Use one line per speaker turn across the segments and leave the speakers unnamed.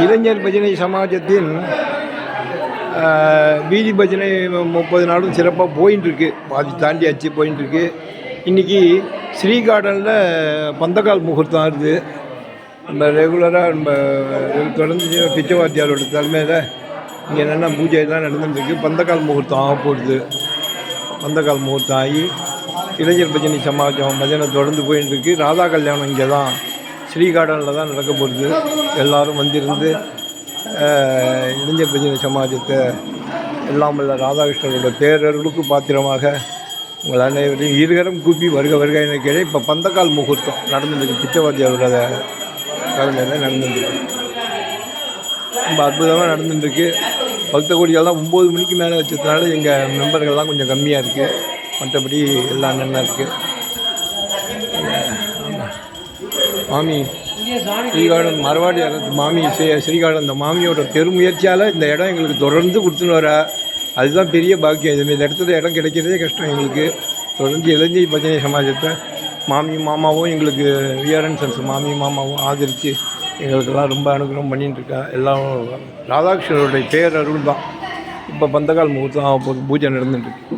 இளைஞர் பஜனை சமாஜத்தின் வீதி பஜனை முப்பது நாளும் சிறப்பாக போயின்னு இருக்கு பாதி தாண்டியாச்சு போயின்னு இருக்கு இன்றைக்கி ஸ்ரீ கார்டனில் பந்தக்கால் முகூர்த்தம் இருக்குது நம்ம ரெகுலராக நம்ம தொடர்ந்து பிச்சைவாத்தியாரோட தலைமையில் இங்கே என்னென்ன பூஜை எல்லாம் நடந்துருக்கு பந்தக்கால் முகூர்த்தம் ஆக போடுது பந்தக்கால் முகூர்த்தம் ஆகி இளைஞர் பஜனை சமாஜம் பஜனை தொடர்ந்து போயின்னு இருக்கு ராதா கல்யாணம் இங்கே தான் ஸ்ரீ கார்டனில் தான் நடக்க போகுது. எல்லாரும் வந்திருந்து இளைஞர் பஜனை சமாஜத்தை எல்லாம் வல்ல ராதாகிருஷ்ணரோட பேரர்களுக்கு பாத்திரமாக உங்கள் அனைவரையும் இருகரம் கூப்பி வருக வருக என கேட்டு இப்போ பந்தக்கால் முகூர்த்தம் நடந்துருக்கு பிச்சைவாத்தியாரோட தலைமையில் நடந்துருக்கு ரொம்ப அற்புதமாக நடந்துட்டுருக்கு பக்த கோடிகள்லாம் ஒம்பது மணிக்கு மேலே வச்சதுனால எங்கள் மெம்பர்கள்லாம் கொஞ்சம் கம்மியாக இருக்குது மற்றபடி எல்லாம் நல்லா இருக்குது மாமி ஸ்ரீகாடன் மரவாடி அரசு மாமி ஸ்ரீ- அந்த இந்த மாமியோட பெருமுயற்சியால் இந்த இடம் எங்களுக்கு தொடர்ந்து கொடுத்துன்னு வர. அதுதான் பெரிய பாக்கியம். இதுமாரி இந்த இடத்துல இடம் கிடைக்கிறதே கஷ்டம் எங்களுக்கு. தொடர்ந்து இளைஞர் பஜனை சமாஜத்தை மாமியும் மாமாவும் எங்களுக்கு விஆர்என் சன்ஸ் மாமியும் மாமாவும் ஆதரித்து எங்களுக்கெல்லாம் ரொம்ப அனுகிரகம் பண்ணிட்டுருக்கா எல்லாம் எல்லாம் ராதாகிருஷ்ணருடைய அருள் தான். இப்போ பந்தகால் முகூர்த்தம் ஆக பூஜை நடந்துட்டு இருக்கு.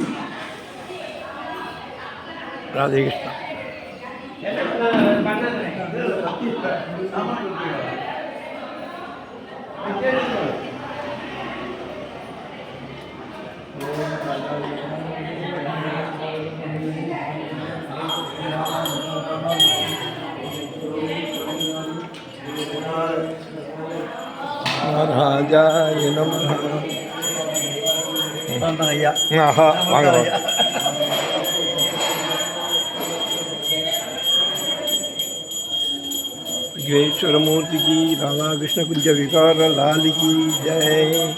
ராதே கிருஷ்ணா. ராஜாய நமः
ஐயா
ஆஹா வாங்க विघ्नेश्वर मूर्ति की राधा कृष्ण कुंज विकार लाल की जय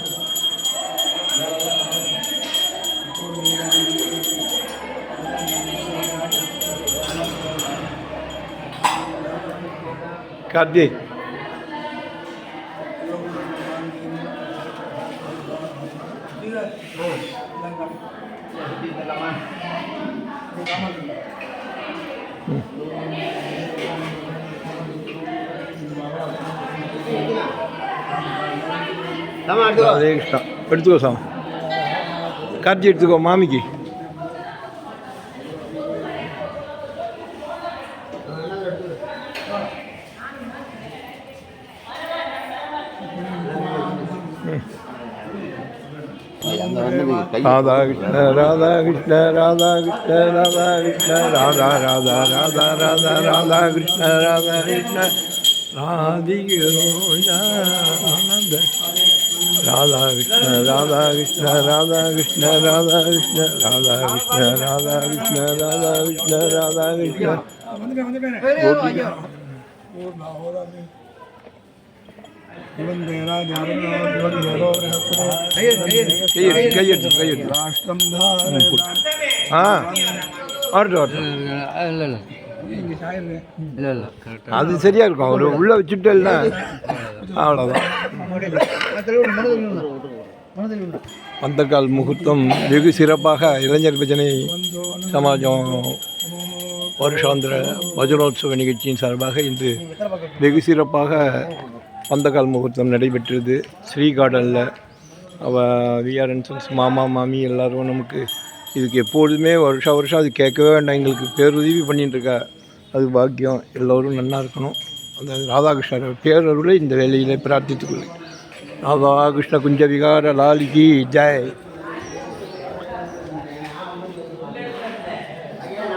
कर Hmm. हम्म। அதே இஷ்டம். எடுத்துக்கோ சாமி. கார்த்தி எடுத்துக்கோ மாமிக்கு. ராதா கிருஷ்ண ராதா கிருஷ்ண ராதா கிருஷ்ண ராதா கிருஷ்ண ராதா ராதா ராதா ராதா ராதா கிருஷ்ண ராதா கிருஷ்ண. ராதிகோ ஆனந்த Radha Krishna, Radha Krishna, Radha Krishna, Radha Krishna, Radha Krishna, Radha Krishna, Radha Krishna, Radha Krishna. ஆ ஆர்டர் ஆர்டர்
இல்லை இல்லை இல்லை இல்லை.
அது சரியா இருக்கும். அவர் உள்ள வச்சுட்டேன்னா அவ்வளோதான் பந்தக்கால் முகூர்த்தம் வெகு சிறப்பாக இளைஞர் பஜனை சமாஜம் வருஷாந்திர வஜனோத்சவ நிகழ்ச்சியின் சார்பாக இன்று வெகு சிறப்பாக பந்தக்கால் முகூர்த்தம் நடைபெற்றது. ஸ்ரீ கார்டனில் அவ விஆர்என் சன்ஸ் மாமா மாமி எல்லாரும் நமக்கு இதுக்கு எப்பொழுதுமே வருஷம் வருஷம் அது கேட்கவே வேண்டாம். எங்களுக்கு பேருதவி பண்ணிட்டு இருக்கா. அது பாக்கியம். எல்லோரும் நல்லா இருக்கணும். அந்த ராதாகிருஷ்ணர் பேரருளை இந்த வேலையில் பிரார்த்தித்துக் கொள்கிறேன். ராதாகிருஷ்ண குஞ்ச விகார லாலிகி ஜெய்.